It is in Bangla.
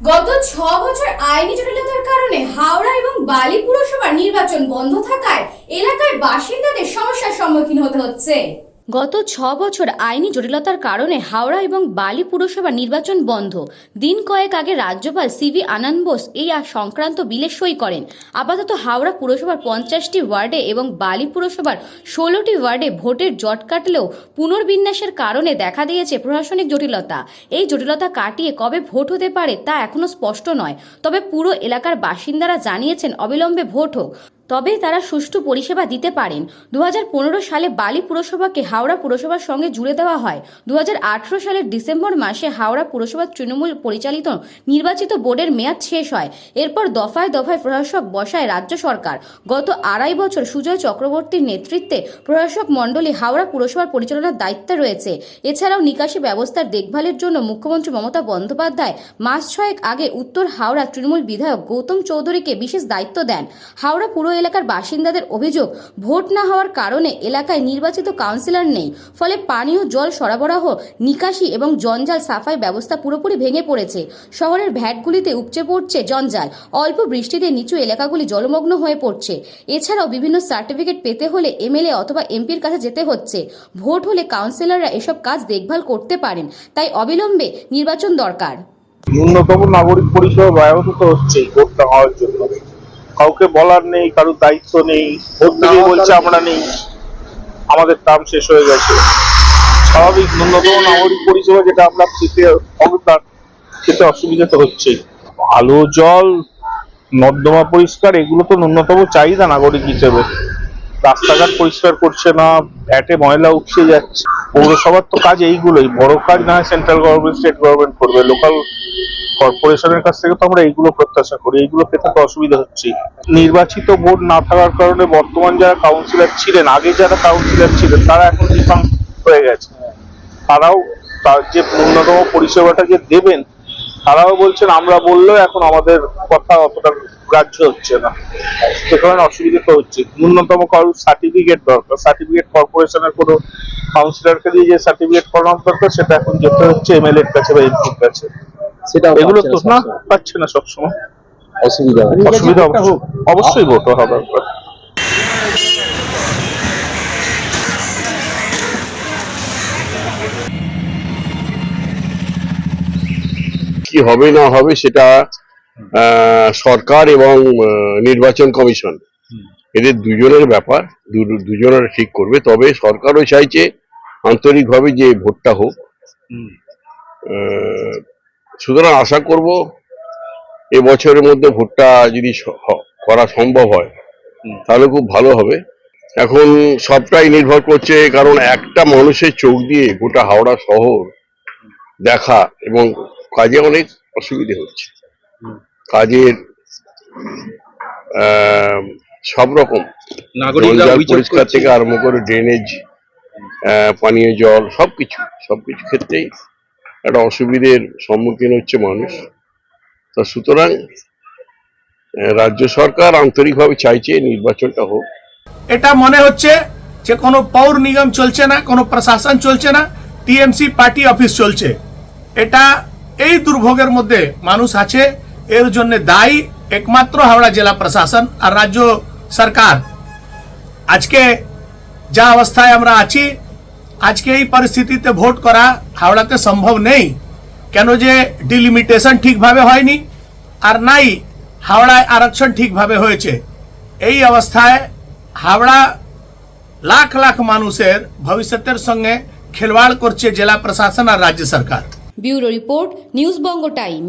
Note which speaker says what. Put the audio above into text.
Speaker 1: গত ছ বছর আইনি জটিলতার কারণে হাওড়া এবং বালি পুরসভার নির্বাচন বন্ধ থাকায় এলাকায় বাসিন্দাদের সমস্যার সম্মুখীন হতে হচ্ছে। গত ছ বছর আইনি জটিলতার কারণে হাওড়া এবং বালি পুরসভা নির্বাচন বন্ধ। দিন কয়েক আগে রাজ্যপাল সিভি আনন্দ বোস এই সংক্রান্ত বিলে সই করেন। আপাতত হাওড়া পুরসভার পঞ্চাশটি ওয়ার্ডে এবং বালি পুরসভার ষোলোটি ওয়ার্ডে ভোটের জট কাটলেও পুনর্বিন্যাসের কারণে দেখা দিয়েছে প্রশাসনিক জটিলতা। এই জটিলতা কাটিয়ে কবে ভোট হতে পারে তা এখনও স্পষ্ট নয়। তবে পুরো এলাকার বাসিন্দারা জানিয়েছেন অবিলম্বে ভোট হোক। তবে তারা সুষ্ঠু পরিষেবা দিতে পারেন। দু হাজার পনেরো সালে বালি পুরসভাকে হাওড়া পুরসভার সঙ্গে জুড়ে দেওয়া হয়। দু হাজার আঠারো সালের ডিসেম্বর মাসে হাওড়া পুরসভার তৃণমূল পরিচালিত নির্বাচিত বোর্ডের মেয়াদ শেষ হয়। এরপর দফায় দফায় প্রশাসক বসায় রাজ্য সরকার। গত আড়াই বছর সুজয় চক্রবর্তীর নেতৃত্বে প্রশাসক মণ্ডলী হাওড়া পুরসভার পরিচালনার দায়িত্বে রয়েছে। এছাড়াও নিকাশি ব্যবস্থার দেখভালের জন্য মুখ্যমন্ত্রী মমতা বন্দ্যোপাধ্যায় মাস ছয়েক আগে উত্তর হাওড়া তৃণমূল বিধায়ক গৌতম চৌধুরীকে বিশেষ দায়িত্ব দেন। হাওড়া পুর এলাকার বাসিন্দাদের অভিযোগ, ভোট না হওয়ার কারণে এলাকায় নির্বাচিত কাউন্সিলর নেই। ফলে পানীয় জল সরবরাহ, নিকাশি এবং জঞ্জাল সাফাই ব্যবস্থা পুরোপুরি ভেঙে পড়েছে। শহরের ভ্যাটগুলিতে উপচে পড়ছে জঞ্জাল। অল্প বৃষ্টিতে নিচু এলাকাগুলি জলমগ্ন হয়ে পড়ছে। এছাড়াও বিভিন্ন সার্টিফিকেট পেতে হলে এমএলএ অথবা এমপির কাছে যেতে হচ্ছে। ভোট হলে কাউন্সিলররা এসব কাজ দেখভাল করতে পারেন। তাই অবিলম্বে নির্বাচন দরকার।
Speaker 2: ন্যূনতম নাগরিক পরিষেবা ব্যাহত হচ্ছে ভোটটা হওয়ার জন্য। কাউকে বলার নেই কারোর দায়িত্ব নেই দিলেই বলছে আমরা নেই। আমাদের টার্ম শেষ হয়ে গেছে। স্বাভাবিক ন্যূনতম নাগরিক পরিষেবা যেটা আমরা পেতে তার খেতে অসুবিধা তো হচ্ছেই আলো জল নর্দমা পরিষ্কার এগুলো তো ন্যূনতম চাহিদা নাগরিক হিসেবে। রাস্তাঘাট পরিষ্কার করছে না ভ্যাটে ময়লা উঠছে যাচ্ছে। পৌরসভার তো কাজ এইগুলোই। বড় কাজ না সেন্ট্রাল গভর্নমেন্ট স্টেট গভর্নমেন্ট করবে। লোকাল কর্পোরেশনের কাছ থেকে তো আমরা এইগুলো প্রত্যাশা করি, এইগুলো পেতে তো অসুবিধা হচ্ছে নির্বাচিত বোর্ড না থাকার কারণে বর্তমান যারা কাউন্সিলর ছিলেন, আগে যারা কাউন্সিলর ছিলেন, তারা এখন ডিফাঙ্ক হয়ে গেছে। তারাও তার যে ন্যূনতম পরিষেবাটা যে দেবেন, তারাও বলছেন, আমরা বললেও এখন আমাদের কথা অতটা গ্রাহ্য হচ্ছে না। সে কারণে অসুবিধা তো হচ্ছে। ন্যূনতম কারোর সার্টিফিকেট দরকার। সার্টিফিকেট কর্পোরেশনের কোনো কাউন্সিলরকে দিয়ে যে সার্টিফিকেট করানো দরকার, সেটা এখন যেতে হচ্ছে এমএলএ এর কাছে বা এমপির কাছে।
Speaker 3: সেটা
Speaker 2: এগুলো তো না পাচ্ছে না সবসময়।
Speaker 3: অসুবিধা।
Speaker 2: অসুবিধা অবশ্যই- অবশ্যই ভোট দরকার
Speaker 4: কি হবে না হবে সেটা আহ, সরকার এবং নির্বাচন কমিশন। এদের দুজনের ব্যাপার দু- দুজনের ঠিক করবে। তবে সরকারও চাইছে আন্তরিকভাবে যে ভোটটা হোক আহ, সুতরাং আশা করব এবছরের মধ্যে ভোটটা যদি করা সম্ভব হয় তাহলে খুব ভালো হবে। এখন সবটাই নির্ভর করছে কারণ একটা মানুষের চোখ দিয়ে গোটা হাওড়া শহর দেখা এবং কাজে অনেক অসুবিধে হচ্ছে। কাজের আহ, সব রকম পরিষ্কার থেকে আরম্ভ করে ড্রেনেজ আহ, পানীয় জল সবকিছু সবকিছু ক্ষেত্রেই একটা অসুবিধের সম্মুখীন হচ্ছে মানুষ। তা সুতরাং রাজ্য সরকার আন্তরিকভাবে চাইছে নির্বাচনটা হোক।
Speaker 5: এটা মনে হচ্ছে যে কোনো পৌর নিগম চলছে না, কোনো প্রশাসন চলছে না, টিএমসি পার্টি অফিস চলছে। এটা এই দুর্ভোগের মধ্যে মানুষ আছে, এর জন্য দায়ী একমাত্র হাওড়া জেলা প্রশাসন আর রাজ্য সরকার। আজকে যা অবস্থায় আমরা আছি আজকে এই পরিস্থিতিতে ভোট করা হাওড়াতে সম্ভব নেই। কেন যে ডিলিমিটেশন ঠিকভাবে হয়নি আর নাই হাওড়ায় আরক্ষণ ঠিকভাবে হয়েছে। এই অবস্থায় হাওড়া লাখ লাখ মানুষের ভবিষ্যতের সঙ্গে খেলবাড় করছে জেলা প্রশাসন আর রাজ্য সরকার।
Speaker 1: Bureau report, news Banga time.